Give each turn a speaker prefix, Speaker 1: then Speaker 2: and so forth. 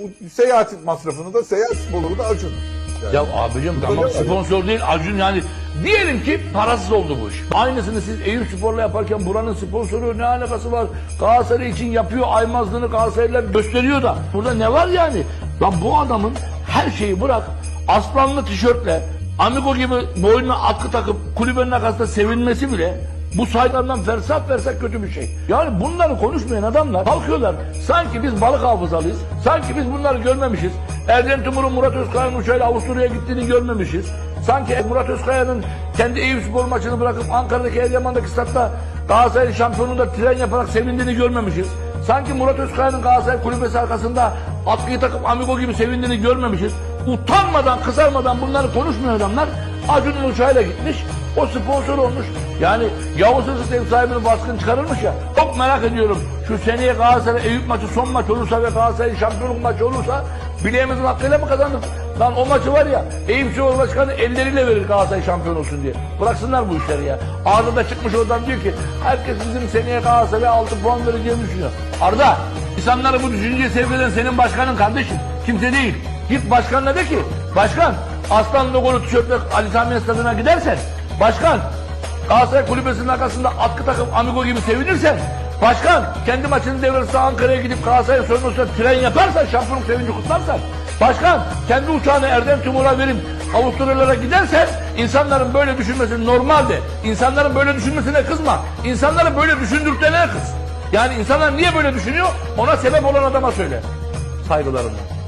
Speaker 1: Bu seyahat masrafını da seyahat sponsoru da Acun. Yani.
Speaker 2: Ya abicim tamam sponsor değil Acun yani diyelim ki parasız oldu bu iş. Aynısını siz Eyüp Spor'la yaparken buranın sponsoru ne alakası var? Galatasaray için yapıyor aymazlığını Galatasaraylılar gösteriyor da. Burada ne var yani? Lan bu adamın her şeyi bırak aslanlı tişörtle Amigo gibi boynuna atkı takıp kulübenin arkasında sevinmesi bile bu saygılardan fersah fersah kötü bir şey. Yani bunları konuşmayan adamlar kalkıyorlar. Sanki biz balık hafızalıyız. Sanki biz bunları görmemişiz. Erdem Timur'un Murat Özkaya'nın uçağıyla Avusturya'ya gittiğini görmemişiz. Sanki Murat Özkaya'nın kendi Eyüp Spor maçını bırakıp Ankara'daki Eryaman'daki statta Galatasaray şampiyonluğunda tren yaparak sevindiğini görmemişiz. Sanki Murat Özkaya'nın Galatasaray kulübesi arkasında atkıyı takıp amigo gibi sevindiğini görmemişiz. Utanmadan, kısarmadan bunları konuşmayan adamlar Acun'un uçağıyla gitmiş. O sponsor olmuş. Yani Yavuz Hırsız ev sahibinin baskın çıkarılmış ya. Çok merak ediyorum. Şu seneye Galatasaray Eyüp maçı son maç olursa ve Galatasaray şampiyonluk maçı olursa bileğimizin hakkıyla mı kazandık? Lan o maçı var ya Eyüp Spor Başkanı elleriyle verir Galatasaray şampiyon olsun diye. Bıraksınlar bu işleri ya. Arda da çıkmış oradan diyor ki herkes bizim seneye Galatasaray'a 6 puan vereceğini düşünüyor. Arda insanları bu düşünceye sevk eden senin başkanın kardeşim. Kimse değil. Git başkanına de ki başkan Aslan logolu tişörtle Ali Sami Stadına gidersen başkan Galatasaray kulübesinin arkasında atkı takıp amigo gibi sevinirsen başkan kendi maçını devresi Ankara'ya gidip Galatasaray sorumlusuna tren yaparsan şampiyonluk sevinci kutlarsan başkan kendi uçağını Erdem Timur'a verip Avusturyalara gidersen insanların böyle düşünmesi normalde. İnsanların böyle düşünmesine kızma. İnsanları böyle düşündürtene kız. Yani insanlar niye böyle düşünüyor ona sebep olan adama söyle. Saygılarımla.